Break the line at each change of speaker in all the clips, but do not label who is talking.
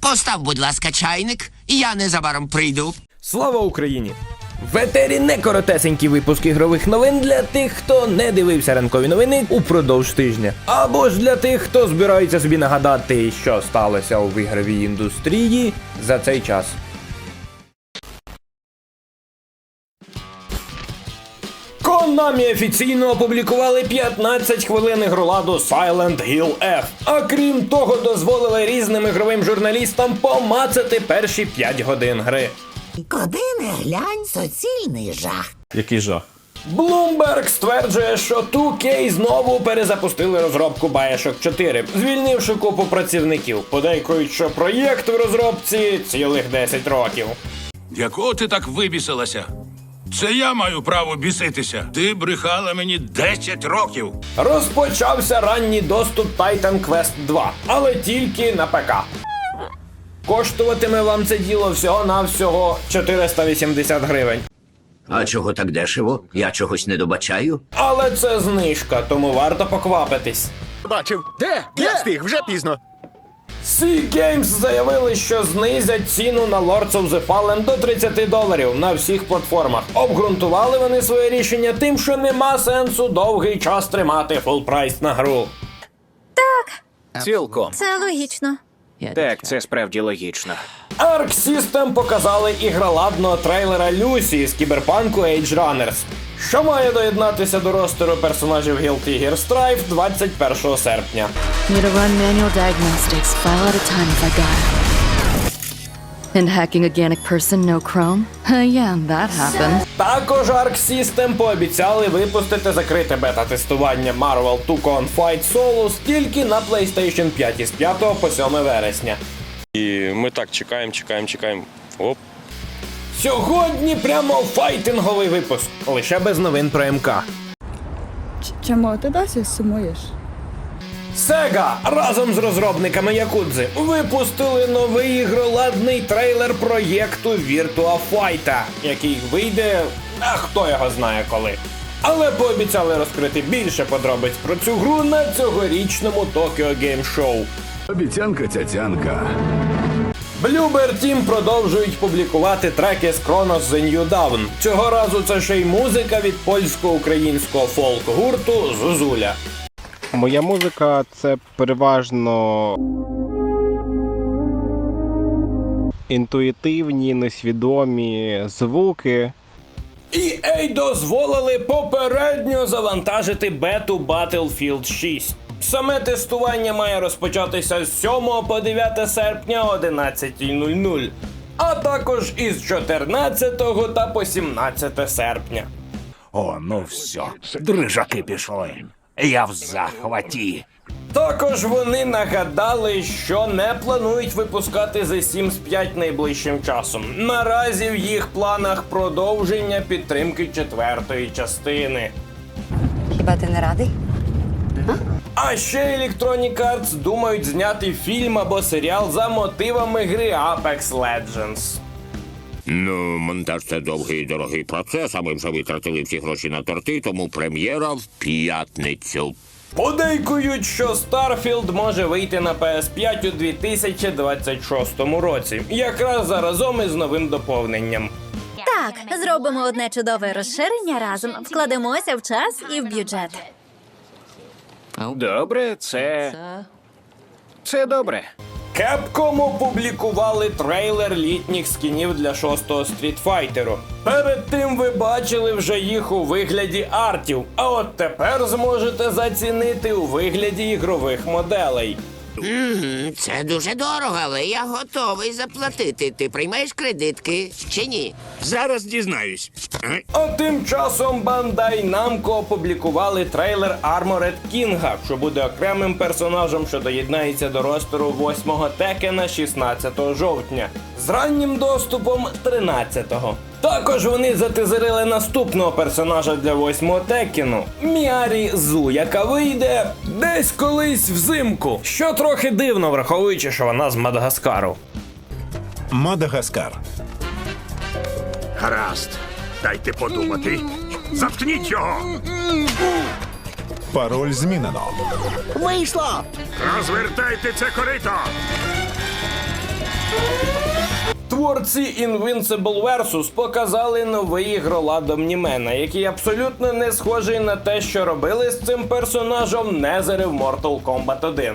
Постав, будь ласка, чайник, і я незабаром прийду.
Слава Україні! В етері не коротесенький випуск ігрових новин для тих, хто не дивився ранкові новини упродовж тижня. Або ж для тих, хто збирається собі нагадати, що сталося у ігровій індустрії за цей час. Konami офіційно опублікували 15 хвилин ігроладу Silent Hill F. А крім того, дозволили різним ігровим журналістам помацати перші 5 годин гри.
Куди не глянь, суцільний жах.
Який жах.
Bloomberg стверджує, що 2K знову перезапустили розробку Bioshock 4, звільнивши купу працівників. Подейкують, що проєкт в розробці цілих 10 років.
Якого ти так вибісилася? Це я маю право біситися. Ти брехала мені 10 років.
Розпочався ранній доступ Titan Quest 2, але тільки на ПК. Коштуватиме вам це діло всього-навсього 480 гривень.
А чого так дешево? Я чогось не добачаю.
Але це знижка, тому варто поквапитись.
Бачив. Де? Я встиг, вже пізно.
Sea Games заявили, що знизять ціну на Lords of the Fallen до 30 доларів на всіх платформах. Обґрунтували вони своє рішення тим, що нема сенсу довгий час тримати фул прайс на гру.
Так, Цілком.
Це логічно.
Так, це справді логічно.
Arc System показали ігроладного трейлера Люсі з кіберпанку Age Runners, що має доєднатися до ростеру персонажів Guilty Gear Strive 21 серпня.
Need to run manual diagnostics, file at a time if I got it. And hacking organic person, no Chrome? Uh, yeah, that happened.
Також Arc System пообіцяли випустити закрите бета-тестування Marvel 2 Con Fight Solus тільки на PlayStation 5 із 5 по 7 вересня.
І ми так чекаємо, чекаємо, чекаємо. Оп.
Сьогодні прямо файтинговий випуск, лише без новин про МК.
Чому ти досі сумуєш?
Sega разом з розробниками Якудзи випустили новий ігроладний трейлер проєкту Virtua Fighter, який вийде, а хто його знає коли. Але пообіцяли розкрити більше подробиць про цю гру на цьогорічному Tokyo Game Show.
Обіцянка цяцянка.
Bloober Team продовжують публікувати треки з Chronos The New Dawn. Цього разу це ще й музика від польсько-українського фолк-гурту Зузуля.
Моя музика це переважно інтуїтивні, несвідомі звуки.
EA дозволили попередньо завантажити бету Battlefield 6. Саме тестування має розпочатися з 7 по 9 серпня о 11.00, а також із 14 та по 17 серпня.
О, ну все. Дрижаки пішли. Я в захваті.
Також вони нагадали, що не планують випускати The Sims 5 найближчим часом. Наразі в їх планах продовження підтримки четвертої частини.
Хіба ти не радий?
А ще Electronic Arts думають зняти фільм або серіал за мотивами гри Apex Legends.
Ну, монтаж це довгий і дорогий процес, а ми вже витратили всі гроші на торти, тому прем'єра в п'ятницю.
Подейкують, що Starfield може вийти на PS5 у 2026 році, якраз заразом із новим доповненням.
Так, зробимо одне чудове розширення разом, вкладемося в час і в бюджет.
Добре, це. Це добре.
Capcom опублікували трейлер літніх скінів для шостого стрітфайтеру. Перед тим ви бачили вже їх у вигляді артів, а от тепер зможете зацінити у вигляді ігрових моделей.
Мгм, Це дуже дорого, але я готовий заплатити. Ти приймаєш кредитки чи ні?
Зараз дізнаюсь.
А тим часом Bandai Namco опублікували трейлер Armored King, що буде окремим персонажем, що доєднається до ростеру 8-го Текена 16 жовтня, з раннім доступом 13-го. Також вони затизерили наступного персонажа для 8-го Текену Міарі Зу, яка вийде десь колись взимку. Що трохи дивно, враховуючи, що вона з Мадагаскару.
Мадагаскар.
Гаразд. Дайте подумати. Заткніть його!
Пароль змінено.
Вийшло!
Розвертайте це корито!
Творці Invincible Versus показали новий ігролад Omnimana, який абсолютно не схожий на те, що робили з цим персонажем Незери в Mortal Kombat 1.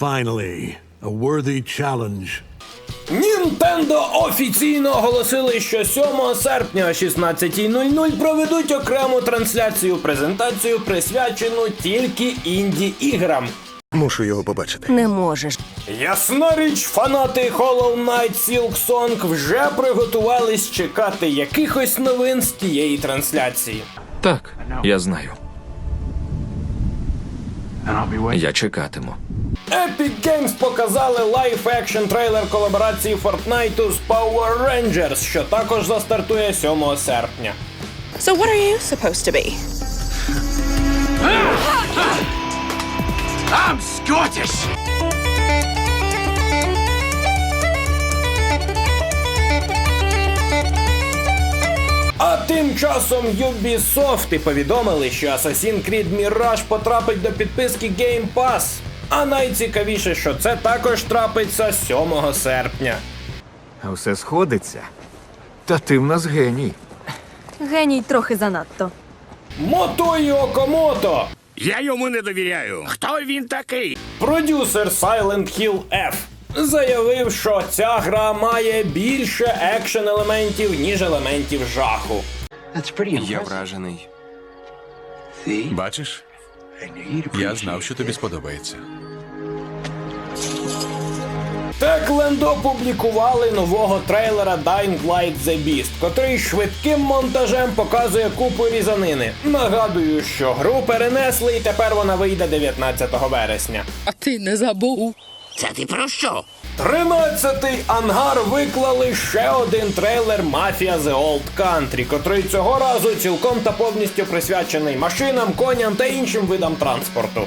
Finally, a worthy challenge.
Нінтендо офіційно оголосили, що 7 серпня о 16.00 проведуть окрему трансляцію презентацію, присвячену тільки інді іграм.
Мушу його побачити.
Не можеш.
Ясна річ, фанати Hollow Knight Silk Song вже приготувались чекати якихось новин з тієї трансляції.
Так, я знаю. Я чекатиму.
Epic Games показали лайф-екшн трейлер колаборації Fortnite з Power Rangers, що також застартує 7 серпня.
So what are you supposed to be?
I'm Scottish!
А тим часом Ubisoft повідомили, що Assassin's Creed Mirage потрапить до підписки Game Pass. А найцікавіше, що це також трапиться 7 серпня.
А все сходиться. Та ти в нас геній.
Геній трохи занадто.
Мотої Окомото,
Я йому не довіряю. Хто він такий?
продюсер Silent Hill F, заявив, що ця гра має більше екшен елементів, ніж елементів жаху.
Я вражений.
Бачиш? Я знав, що тобі сподобається.
Techland опублікували нового трейлера Dying Light The Beast, котрий швидким монтажем показує купу різанини. Нагадую, що гру перенесли і тепер вона вийде 19 вересня.
А ти не забув.
Це ти про що?
13-й ангар виклали ще один трейлер Mafia The Old Country, котрий цього разу цілком та повністю присвячений машинам, коням та іншим видам транспорту.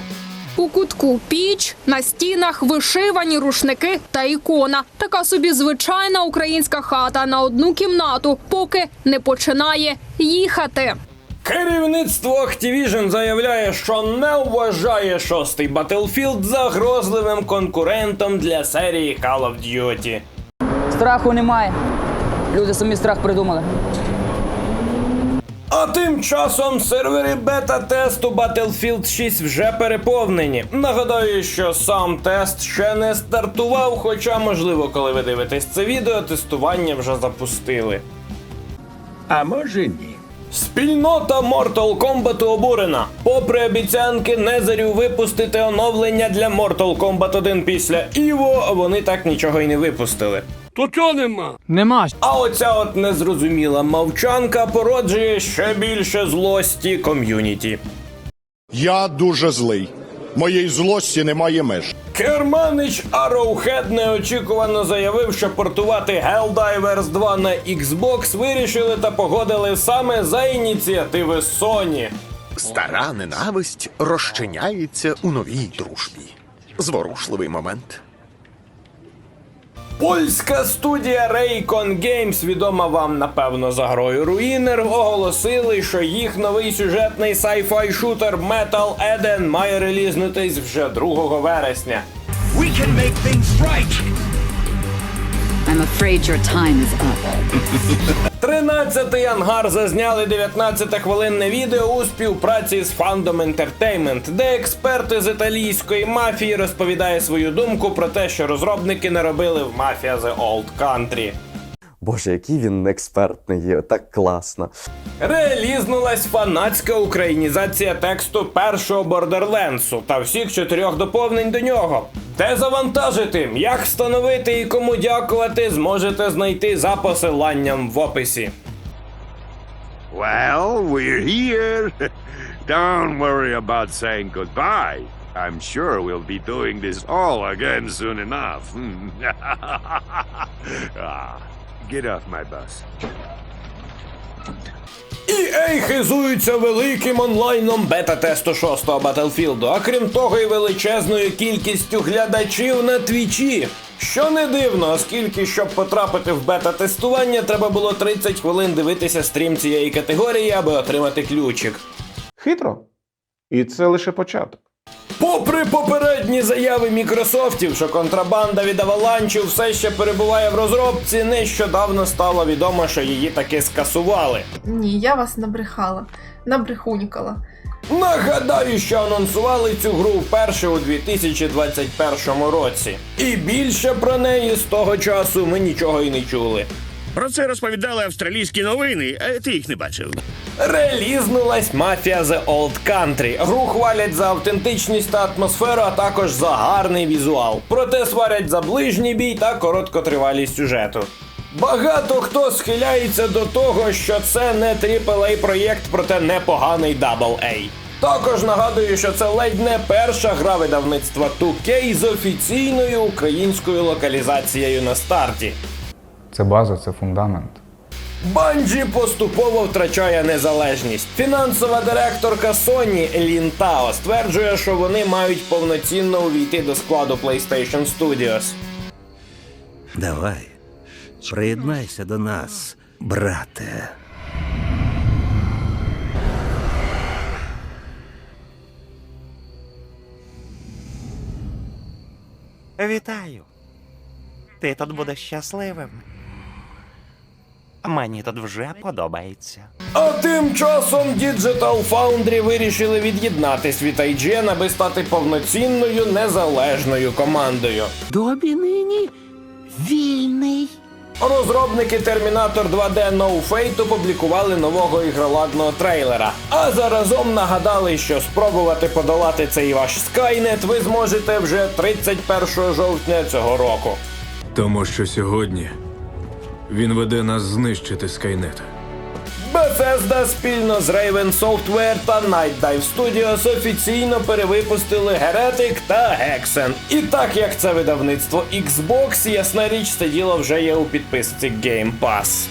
У кутку піч, на стінах вишивані рушники та ікона. Така собі звичайна українська хата на одну кімнату, поки не починає їхати.
Керівництво Activision заявляє, що не вважає шостий Battlefield загрозливим конкурентом для серії Call of Duty.
Страху немає. Люди самі страх придумали.
А тим часом сервери бета-тесту Battlefield 6 вже переповнені. Нагадаю, що сам тест ще не стартував, хоча, можливо, коли ви дивитесь це відео, тестування вже запустили.
А може ні.
Спільнота Mortal Kombat обурена. Попри обіцянки Незерів випустити оновлення для Mortal Kombat 1 після Іво, вони так нічого й не випустили.
То чого нема?
Нема.
А оця от незрозуміла мовчанка породжує ще більше злості ком'юніті.
Я дуже злий. Моєї злості немає меж.
Керманич Arrowhead неочікувано заявив, що портувати Helldivers 2 на Xbox вирішили та погодили саме за ініціативи Sony.
Стара ненависть розчиняється у новій дружбі. Зворушливий момент.
Польська студія Raycon Games, відома вам напевно за грою Руїнер, оголосили, що їх новий сюжетний sci-fi шутер Metal Eden має релізнутись вже 2 вересня.
I'm afraid your time is up.
13-й ангар зазняли 19-хвилинне відео у співпраці з Фандом Entertainment, де експерти з італійської мафії розповідає свою думку про те, що розробники не робили в Mafia The Old Country.
Боже, який він експертний є, так класно.
Релізнулась фанатська українізація тексту першого Бордерленсу та всіх чотирьох доповнень до нього. Де завантажити, як встановити і кому дякувати, зможете знайти за посиланням в описі.
Well, we're here. Don't worry about saying goodbye. I'm sure we'll be doing this all again soon enough. ah, get off my bus.
EA хизується великим онлайном бета-тесту 6-го Battlefield, а крім того, і величезною кількістю глядачів на твічі. Що не дивно, оскільки, щоб потрапити в бета-тестування, треба було 30 хвилин дивитися стрім цієї категорії, аби отримати ключик.
Хитро. І це лише початок.
Попри попередні заяви Мікрософтів, що контрабанда від Аваланчів все ще перебуває в розробці, нещодавно стало відомо, що її таки скасували.
Ні, я вас набрехала. Набрехунькала.
Нагадаю, що анонсували цю гру вперше у 2021 році. І більше про неї з того часу ми нічого й не чули.
Про це розповідали австралійські новини, а ти їх не бачив.
Релізнулась мафія The Old Country. Гру хвалять за автентичність та атмосферу, а також за гарний візуал. Проте сварять за ближній бій та короткотривалість сюжету. Багато хто схиляється до того, що це не AAA проєкт, проте непоганий AA. Також нагадую, що це ледь не перша гра видавництва 2K з офіційною українською локалізацією на старті.
Це база, це фундамент.
Банджі поступово втрачає незалежність. Фінансова директорка Sony Лін Тао стверджує, що вони мають повноцінно увійти до складу PlayStation Studios.
Давай, приєднайся до нас, брате.
Вітаю. Ти тут будеш щасливим. Мені тут вже подобається.
А тим часом Digital Foundry вирішили від'єднатись від IGN, аби стати повноцінною незалежною командою.
Добі нині вільний.
Розробники Terminator 2D No Fate опублікували нового ігроладного трейлера. А заразом нагадали, що спробувати подолати цей ваш Skynet ви зможете вже 31 жовтня цього року.
Тому що сьогодні він веде нас знищити Скайнет.
Bethesda спільно з Raven Software та Night Dive Studios офіційно перевипустили Heretic та Hexen. І так як це видавництво Xbox, ясна річ, це діло вже є у підписці Game Pass.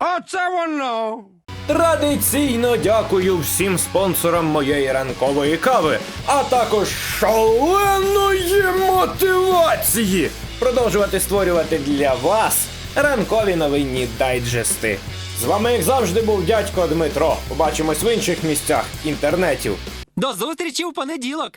Оце воно!
Традиційно дякую всім спонсорам моєї ранкової кави, а також шаленої мотивації продовжувати створювати для вас ранкові новинні дайджести. З вами, як завжди, був дядько Дмитро. Побачимось в інших місцях інтернетів.
До зустрічі у понеділок!